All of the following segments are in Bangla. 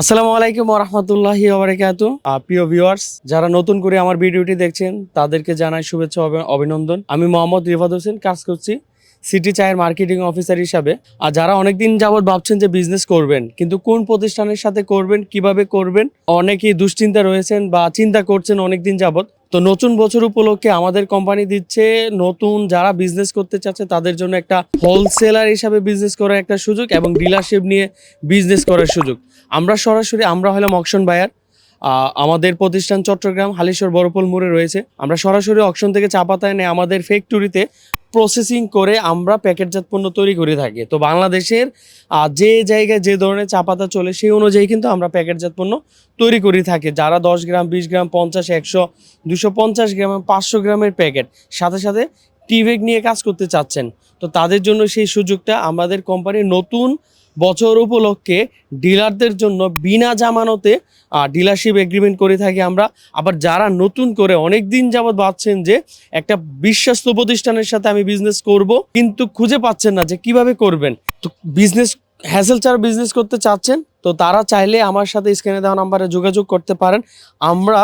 আসসালামু আলাইকুম রহমতুল্লাহি ওবরাকাত প্রিয় ভিউয়ার্স যারা নতুন করে আমার ভিডিওটি দেখছেন, তাদেরকে জানাই শুভেচ্ছা অভিনন্দন। আমি মোহাম্মদ রিফাত হোসেন, কাজ করছি সিটি চায়ের মার্কেটিং অফিসার হিসাবে। আর যারা অনেকদিন যাবৎ ভাবছেন যে বিজনেস করবেন, কিন্তু কোন প্রতিষ্ঠানের সাথে করবেন, কীভাবে করবেন, অনেকেই দুশ্চিন্তা রয়েছেন বা চিন্তা করছেন অনেকদিন যাবৎ। তো নতুন বছর উপলক্ষে আমাদের কোম্পানি দিচ্ছে নতুন যারা বিজনেস করতে চাচ্ছে তাদের জন্য একটা হোলসেলার হিসাবে বিজনেস করার একটা সুযোগ এবং ডিলারশিপ নিয়ে বিজনেস করার সুযোগ। আমরা সরাসরি আমরা হলাম অকশন বায়ার আমাদের প্রতিষ্ঠান চট্টগ্রাম হালিশোর বড়পল মোড়ে রয়েছে। আমরা সরাসরি অকশন থেকে চা পাতা এনে আমাদের ফ্যাক্টরিতে প্রসেসিং করে আমরা প্যাকেটজাত পণ্য তৈরি করে থাকি। তো বাংলাদেশের যে জায়গায় যে ধরনের চা পাতা চলে, সেই অনুযায়ী কিন্তু আমরা প্যাকেটজাত পণ্য তৈরি করে থাকি। যারা দশ গ্রাম, বিশ গ্রাম, পঞ্চাশ, একশো, দুশো পঞ্চাশ গ্রাম, পাঁচশো গ্রামের প্যাকেট, সাথে সাথে টিভেক নিয়ে কাজ করতে চাচ্ছেন। তো তাদের জন্য সেই সুযোগটা আমাদের কোম্পানির নতুন বছর উপলক্ষে ডিলারদের জন্য বিনা জামানতে ডিলারশিপ এগ্রিমেন্ট করে থাকি আমরা। আবার যারা নতুন করে অনেক দিন যাবৎ ভাবছেন যে একটা বিশ্বস্ত প্রতিষ্ঠানের সাথে আমি বিজনেস করব, কিন্তু খুঁজে পাচ্ছেন না যে কীভাবে করবেন। তো বিজনেস হ্যাসেল ছাড়া বিজনেস করতে চাচ্ছেন, তো তারা চাইলে আমার সাথে স্ক্রিনে দেওয়া নাম্বারে যোগাযোগ করতে পারেন। আমরা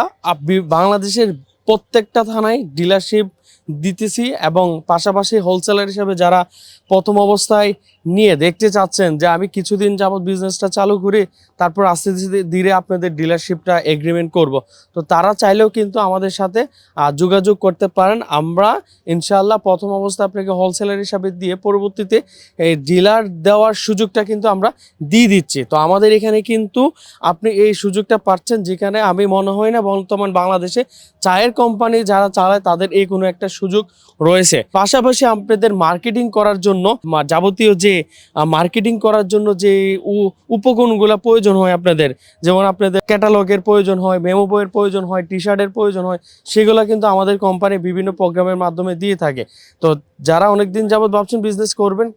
বাংলাদেশের প্রত্যেকটা থানায় ডিলারশিপ দিতেছি এবং পাশাপাশি হোলসেলার হিসেবে যারা প্রথম অবস্থায় নিয়ে দেখতে চাচ্ছেন যে আমি কিছুদিন যাবত বিজনেসটা চালু করি, তারপর আস্তে আস্তে ধীরে আপনাদের ডিলারশিপটা এগ্রিমেন্ট করব। তো তারা চাইলেও কিন্তু আমাদের সাথে যোগাযোগ করতে পারেন। আমরা ইনশাল্লাহ প্রথম অবস্থায় আপনাকে হোলসেলার হিসাবে দিয়ে পরবর্তীতে এই ডিলার দেওয়ার সুযোগটা কিন্তু আমরা দিয়ে দিচ্ছি। তো আমাদের এখানে কিন্তু আপনি এই সুযোগটা পাচ্ছেন যেখানে আমি মনে হয় না বর্তমান বাংলাদেশে চায়ের কোম্পানি যারা চালায় তাদের এই কোনো একটা সুযোগ রয়েছে। পাশাপাশি আপনাদের মার্কেটিং করার জন্য যাবতীয় যে মার্কেটিং করার জন্য যে উপকরণগুলো প্রয়োজন হয় আপনাদের, যেমন আপনাদের ক্যাটালগের প্রয়োজন হয় মেমো বইয়ের প্রয়োজন হয় টি শার্টের প্রয়োজন হয়, সেগুলো কিন্তু আমাদের কোম্পানি বিভিন্ন প্রোগ্রামের মাধ্যমে দিয়ে থাকে। তো যারা অনেকদিন যাবত ভাবছেন বিজনেস করবেন,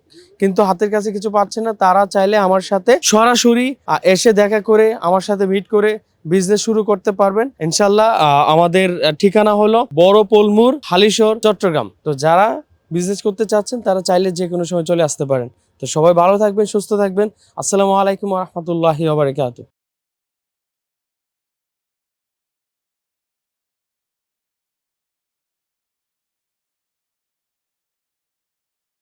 কিন্তু হাতের কাছে কিছু পাচ্ছেন না, তারা চাইলে আমার সাথে সরাসরি এসে দেখা করে, আমার সাথে মিট করে বিজনেস শুরু করতে পারবেন। ইনশাল্লাহ আমাদের ঠিকানা হলো বড় পোলমুর, হালিশহর, চট্টগ্রাম। তো যারা বিজনেস করতে চাচ্ছেন, তারা চাইলে যে কোনো সময় চলে আসতে পারেন। তো সবাই ভালো থাকবেন, সুস্থ থাকবেন। আসসালামু আলাইকুম রহমতুল্লাহি